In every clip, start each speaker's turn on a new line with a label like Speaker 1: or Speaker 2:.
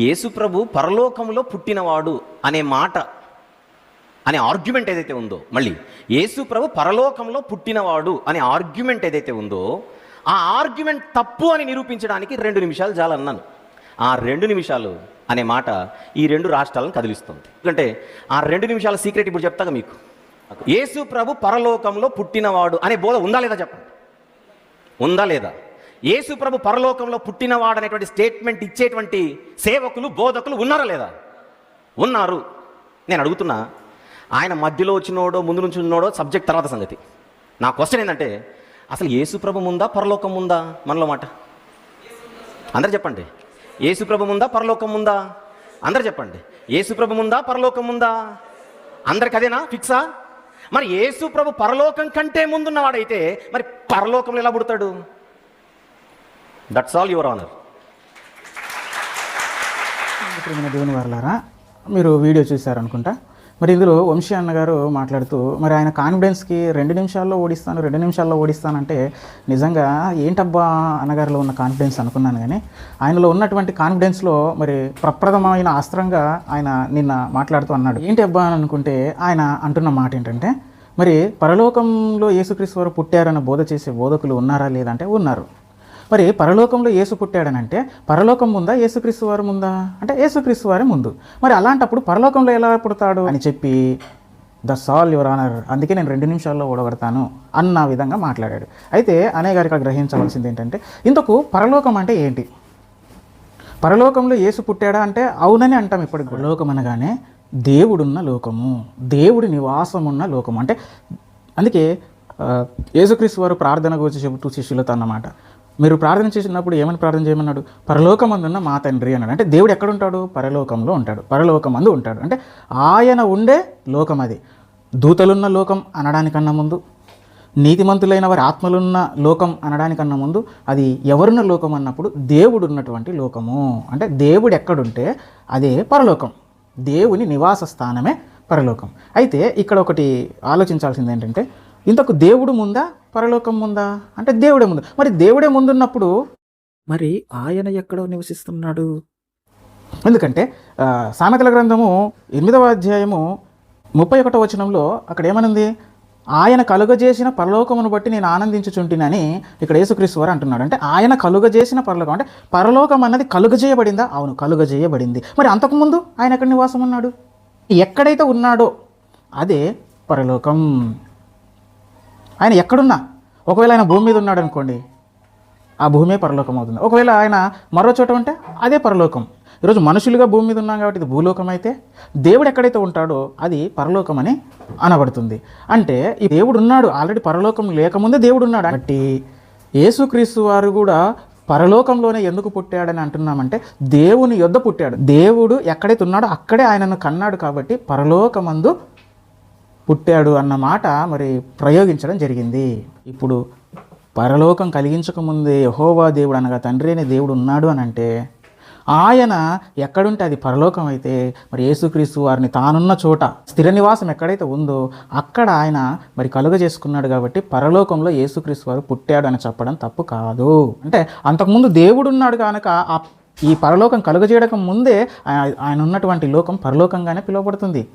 Speaker 1: యేసుప్రభు పరలోకంలో పుట్టినవాడు అనే మాట అనే ఆర్గ్యుమెంట్ ఏదైతే ఉందో మళ్ళీ యేసుప్రభు పరలోకంలో పుట్టినవాడు అనే ఆర్గ్యుమెంట్ ఏదైతే ఉందో ఆ ఆర్గ్యుమెంట్ తప్పు అని నిరూపించడానికి రెండు నిమిషాలు చాలన్నాను. ఆ రెండు నిమిషాలు అనే మాట ఈ రెండు రాష్ట్రాలను కదిలిస్తుంది. ఎందుకంటే ఆ రెండు నిమిషాల సీక్రెట్ ఇప్పుడు చెప్తాగా మీకు? యేసు ప్రభు పరలోకంలో పుట్టినవాడు అనే బోధ ఉందా లేదా చెప్పండి? ఉందా లేదా? యేసుప్రభు పరలోకంలో పుట్టినవాడు అనేటువంటి స్టేట్మెంట్ ఇచ్చేటువంటి సేవకులు బోధకులు ఉన్నారా లేదా? ఉన్నారు. నేను అడుగుతున్నా ఆయన మధ్యలో వచ్చినోడో ముందు నుంచి ఉన్నోడో సబ్జెక్ట్ తర్వాత సంగతి. నా క్వశ్చన్ ఏంటంటే అసలు యేసుప్రభు ముందా పరలోకం ఉందా మనలో మాట. అందరు చెప్పండి. యేసుప్రభు ముందా పరలోకం ఉందా అందరు చెప్పండి. యేసుప్రభు ముందా పరలోకం ఉందా అందరికి అదేనా? ఫిక్సా మరి యేసుప్రభు పరలోకం కంటే ముందున్నవాడైతే మరి పరలోకంలో ఎలా పుడతాడు? దట్స్ ఆల్ యువర్ ఆనర్
Speaker 2: దేవుని వారులారా మీరు వీడియో చూశారనుకుంటా. మరి ఇందులో వంశీ అన్నగారు మాట్లాడుతూ మరి ఆయన కాన్ఫిడెన్స్కి రెండు నిమిషాల్లో ఓడిస్తాను రెండు నిమిషాల్లో ఓడిస్తానంటే నిజంగా ఏంటబ్బా అన్నగారిలో ఉన్న కాన్ఫిడెన్స్ అనుకున్నాను కానీ ఆయనలో ఉన్నటువంటి కాన్ఫిడెన్స్లో మరి ప్రప్రథమైన అస్త్రంగా ఆయన నిన్న మాట్లాడుతూ అన్నాడు. ఏంటి అబ్బా అని అనుకుంటే ఆయన అంటున్న మాట ఏంటంటే మరి పరలోకంలో యేసుక్రీస్తు వారు పుట్టారన్న బోధ చేసే బోధకులు ఉన్నారా లేదంటే ఉన్నారు. మరి పరలోకంలో యేసు పుట్టాడనంటే పరలోకం ముందా యేసుక్రీస్తు వారు ముందా? అంటే యేసుక్రీస్తు వారే ముందు. మరి అలాంటప్పుడు పరలోకంలో ఎలా పుడతాడు? అని చెప్పి ద సాల్ యువర్ ఆనర్. అందుకే నేను రెండు నిమిషాల్లో ఓడగడతాను అన్న విధంగా మాట్లాడాడు. అయితే అనే గారు ఇక్కడ గ్రహించవలసింది ఏంటంటే ఇంతకు పరలోకం అంటే ఏంటి? పరలోకంలో యేసు పుట్టాడా అంటే అవునని అంటాం ఇప్పటికి లోకం అనగానే దేవుడున్న లోకము దేవుడి నివాసం ఉన్న లోకము. అంటే అందుకే ఏసుక్రీస్తు యేసుక్రీస్తు వారు ప్రార్థన గురించి చెబుతూ శిష్యులతో అన్నమాట. మీరు ప్రార్థన చేసినప్పుడు ఏమని ప్రార్థన చేయమన్నాడు? పరలోకమందున్న మా తండ్రి అన్నాడు. అంటే దేవుడు ఎక్కడ ఉంటాడు పరలోకంలో ఉంటాడు. పరలోకమందు ఉంటాడు. అంటే ఆయన ఉండే లోకం అది. దూతలున్న లోకం అనడానికన్నా ముందు నీతిమంతులైన వారి ఆత్మలున్న లోకం అనడానికన్నా ముందు అది ఎవరున్న లోకం అన్నప్పుడు దేవుడు ఉన్నటువంటి లోకము. అంటే దేవుడు ఎక్కడుంటే అదే పరలోకం. దేవుని నివాస స్థానమే పరలోకం. అయితే ఇక్కడ ఒకటి ఆలోచించాల్సింది ఏంటంటే ఇంతకు దేవుడు ముందా? పరలోకం ముందా? అంటే దేవుడే ముందు. మరి దేవుడే ముందున్నప్పుడు మరి ఆయన ఎక్కడో నివసిస్తున్నాడు? ఎందుకంటే సామెతల గ్రంథము ఎనిమిదవ అధ్యాయము ముప్పై ఒకటో వచనంలో అక్కడ ఏమనుంది? ఆయన కలుగజేసిన పరలోకమును బట్టి నేను ఆనందించుచుంటినని ఇక్కడ యేసుక్రీస్తు వారు అంటున్నాడు. అంటే ఆయన కలుగజేసిన పరలోకం. అంటే పరలోకం అన్నది కలుగజేయబడిందా? అవును కలుగజేయబడింది. మరి అంతకుముందు ఆయన ఎక్కడ నివాసం ఉన్నాడు ఎక్కడైతే ఉన్నాడో అదే పరలోకం. ఆయన ఎక్కడున్నా? ఒకవేళ ఆయన భూమి మీద ఉన్నాడు అనుకోండి ఆ భూమే పరలోకం అవుతుంది. ఒకవేళ ఆయన మరో చోట ఉంటే అదే పరలోకం. ఈరోజు మనుషులుగా భూమి మీద ఉన్నాం కాబట్టి ఇది భూలోకం అయితే దేవుడు ఎక్కడైతే ఉంటాడో అది పరలోకం అని అనబడుతుంది. అంటే ఈ దేవుడు ఉన్నాడు ఆల్రెడీ పరలోకం లేకముందే దేవుడు ఉన్నాడు. కాబట్టి యేసుక్రీస్తు వారు కూడా పరలోకంలోనే ఎందుకు పుట్టాడని అంటున్నామంటే దేవుని యొద్ద పుట్టాడు. దేవుడు ఎక్కడైతే ఉన్నాడో అక్కడే ఆయనను కన్నాడు కాబట్టి పరలోకమందు పుట్టాడు అన్న మాట మరి ప్రయోగించడం జరిగింది. ఇప్పుడు పరలోకం కలిగించకముందే యహోవా దేవుడు అనగా తండ్రి అనే దేవుడు ఉన్నాడు అని అంటే ఆయన ఎక్కడుంటే అది పరలోకం అయితే మరి యేసుక్రీస్తు వారిని తానున్న చోట స్థిర నివాసం ఎక్కడైతే ఉందో అక్కడ ఆయన మరి కలుగ చేసుకున్నాడు కాబట్టి పరలోకంలో యేసుక్రీస్తు వారు పుట్టాడు అని చెప్పడం తప్పు కాదు. అంటే అంతకుముందు దేవుడు ఉన్నాడు కనుక ఆ ఈ పరలోకం కలుగజేయడం ముందే ఆయన ఆయన ఉన్నటువంటి లోకం పరలోకంగానే పిలువబడుతుంది.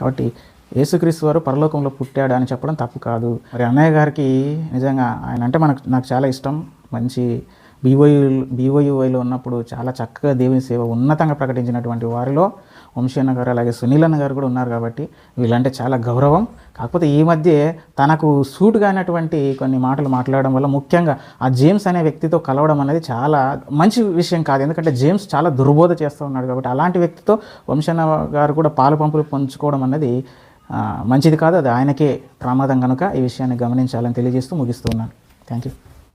Speaker 2: కాబట్టి యేసుక్రీస్తు వారు పరలోకంలో పుట్టాడు అని చెప్పడం తప్పు కాదు. మరి అన్నయ్య గారికి నిజంగా ఆయన అంటే మనకు నాకు చాలా ఇష్టం. మంచి బీఓయూ బీఓయూఐలో ఉన్నప్పుడు చాలా చక్కగా దేవుని సేవ ఉన్నతంగా ప్రకటించినటువంటి వారిలో వంశీ గారు అలాగే సునీల్ అన్న గారు కూడా ఉన్నారు కాబట్టి వీళ్ళంటే చాలా గౌరవం. కాకపోతే ఈ మధ్య తనకు సూట్ కానటువంటి కొన్ని మాటలు మాట్లాడడం వల్ల ముఖ్యంగా ఆ జేమ్స్ అనే వ్యక్తితో కలవడం అనేది చాలా మంచి విషయం కాదు. ఎందుకంటే జేమ్స్ చాలా దుర్బోధ చేస్తూ ఉన్నాడు కాబట్టి అలాంటి వ్యక్తితో వంశన్న గారు కూడా పాలు పంపులు పంచుకోవడం అనేది మంచిది కాదు అది ఆయనకే ప్రమాదం కనుక ఈ విషయాన్ని గమనించాలని తెలియజేస్తూ ముగిస్తూ ఉన్నాను. Thank you